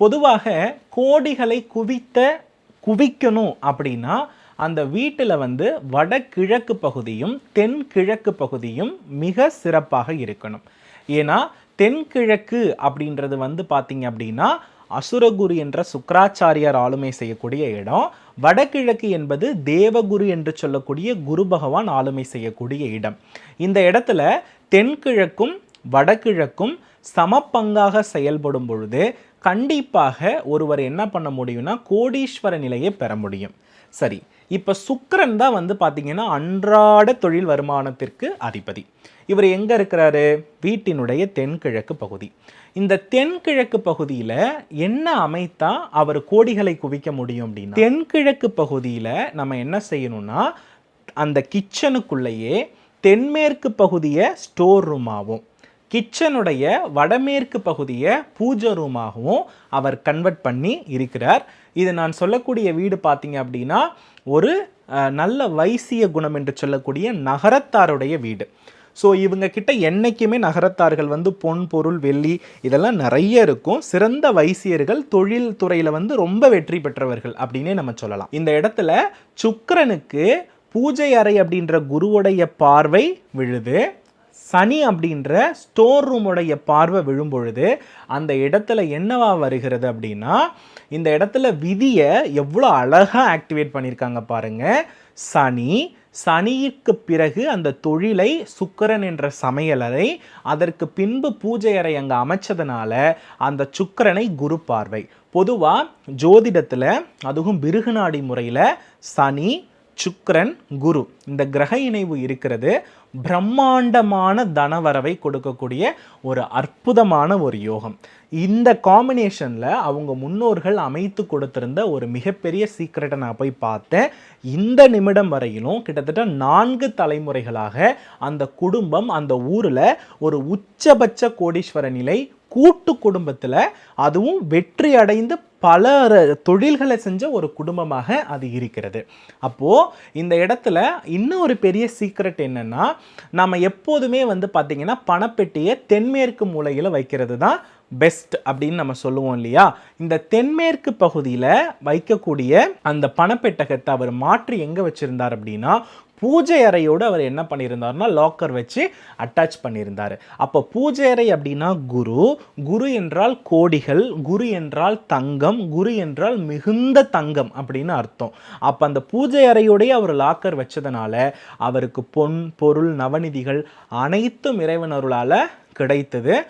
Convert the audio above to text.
பொதுவாக கோடிகளை குவித்த குவிக்கணும் அப்படின்னா அந்த வீட்டில் வந்து வடகிழக்கு பகுதியும் தென்கிழக்கு பகுதியும் மிக சிறப்பாக இருக்கணும். ஏன்னா தென்கிழக்கு அப்படின்றது வந்து பார்த்தீங்க அப்படின்னா அசுரகுரு என்ற சுக்கராச்சாரியார் ஆளுமை செய்யக்கூடிய இடம். வடகிழக்கு என்பது தேவகுரு என்று சொல்லக்கூடிய குரு பகவான் ஆளுமை செய்யக்கூடிய இடம். இந்த இடத்துல தென்கிழக்கும் வடகிழக்கும் சமப்பங்காக செயல்படும் பொழுது கண்டிப்பாக ஒருவர் என்ன பண்ண முடியும்னா கோடீஸ்வர நிலையை பெற முடியும். சரி இப்போ சுக்கரன் தான் வந்து பார்த்தீங்கன்னா அன்றாட தொழில் வருமானத்திற்கு அதிபதி. இவர் எங்கே இருக்கிறாரு? வீட்டினுடைய தென்கிழக்கு பகுதி. இந்த தென்கிழக்கு பகுதியில் என்ன அமைத்தா அவர் கோடிகளை குவிக்க முடியும் அப்படின்னா தென்கிழக்கு பகுதியில் நம்ம என்ன செய்யணும்னா அந்த கிச்சனுக்குள்ளேயே தென்மேற்கு பகுதியை ஸ்டோர் ரூமாகவும் கிச்சனுடைய வடமேற்கு பகுதியை பூஜை ரூமாகவும் அவர் கன்வெர்ட் பண்ணி இருக்கிறார். இது நான் சொல்லக்கூடிய வீடு பார்த்தீங்க அப்படின்னா ஒரு நல்ல வைசிய குணம் என்று சொல்லக்கூடிய நகரத்தாருடைய வீடு. ஸோ இவங்க கிட்ட என்றைக்குமே நகரத்தார்கள் வந்து பொன் பொருள் வெள்ளி இதெல்லாம் நிறைய இருக்கும். சிறந்த வைசியர்கள் தொழில் துறையில் வந்து ரொம்ப வெற்றி பெற்றவர்கள் அப்படின்னே நம்ம சொல்லலாம். இந்த இடத்துல சுக்கரனுக்கு பூஜை அறை அப்படின்ற குருவுடைய பார்வை விழுது. சனி அப்படின்ற ஸ்டோர் ரூமுடைய பார்வை விழும்பொழுது அந்த இடத்துல என்னவா வருகிறது அப்படின்னா இந்த இடத்துல விதியை எவ்வளோ அழகாக ஆக்டிவேட் பண்ணியிருக்காங்க பாருங்கள் சனி சனிக்கு பிறகு அந்த தொழிலை சுக்கரன் என்ற சமையலறை அதற்கு பின்பு பூஜை அறை அங்கே அமைச்சதுனால அந்த சுக்கரனை குரு பார்வை. பொதுவாக ஜோதிடத்தில் அதுவும் பிருகுநாடி முறையில் சனி சுக்ரன் குரு. இந்த கிரக இணைவு இருக்கிறது. பிரம்மாண்டமான தனவரவை கொடுக்கக்கூடிய ஒரு அற்புதமான ஒரு யோகம். இந்த காம்பினேஷனில் அவங்க முன்னோர்கள் அமைத்து கொடுத்திருந்த ஒரு மிகப்பெரிய சீக்ரெட்டை நான் போய் பார்த்தேன். இந்த நிமிடம் வரையிலும் கிட்டத்தட்ட நான்கு தலைமுறைகளாக அந்த குடும்பம் அந்த ஊரில் ஒரு உச்சபட்ச கோடீஸ்வர நிலை கூட்டு குடும்பத்தில் அதுவும் வெற்றி அடைந்து பல தொழில்களை செஞ்ச ஒரு குடும்பமாக அது இருக்கிறது. அப்போது இந்த இடத்துல இன்னும் ஒரு பெரிய சீக்ரெட் என்னன்னா நம்ம எப்போதுமே வந்து பார்த்திங்கன்னா பணப்பெட்டியை தென்மேற்கு மூலையில் வைக்கிறது தான் பெஸ்ட் அப்படின்னு நம்ம சொல்லுவோம் இல்லையா? இந்த தென்மேற்கு பகுதியில் வைக்கக்கூடிய அந்த பணப்பெட்டகத்தை அவர் மாற்றி எங்கே வச்சுருந்தார் அப்படின்னா பூஜை அறையோடு அவர் என்ன பண்ணியிருந்தாருன்னா லாக்கர் வச்சு அட்டாச் பண்ணியிருந்தார். அப்போ பூஜை அறை அப்படின்னா குரு. குரு என்றால் கோடிகள் குரு என்றால் தங்கம் குரு என்றால் மிகுந்த தங்கம் அப்படின்னு அர்த்தம். அப்போ அந்த பூஜை அறையோடய அவர் லாக்கர் வச்சதுனால அவருக்கு பொன் பொருள் நவநிதிகள் அனைத்தும் இறைவன் அருளால் கிடைத்தது.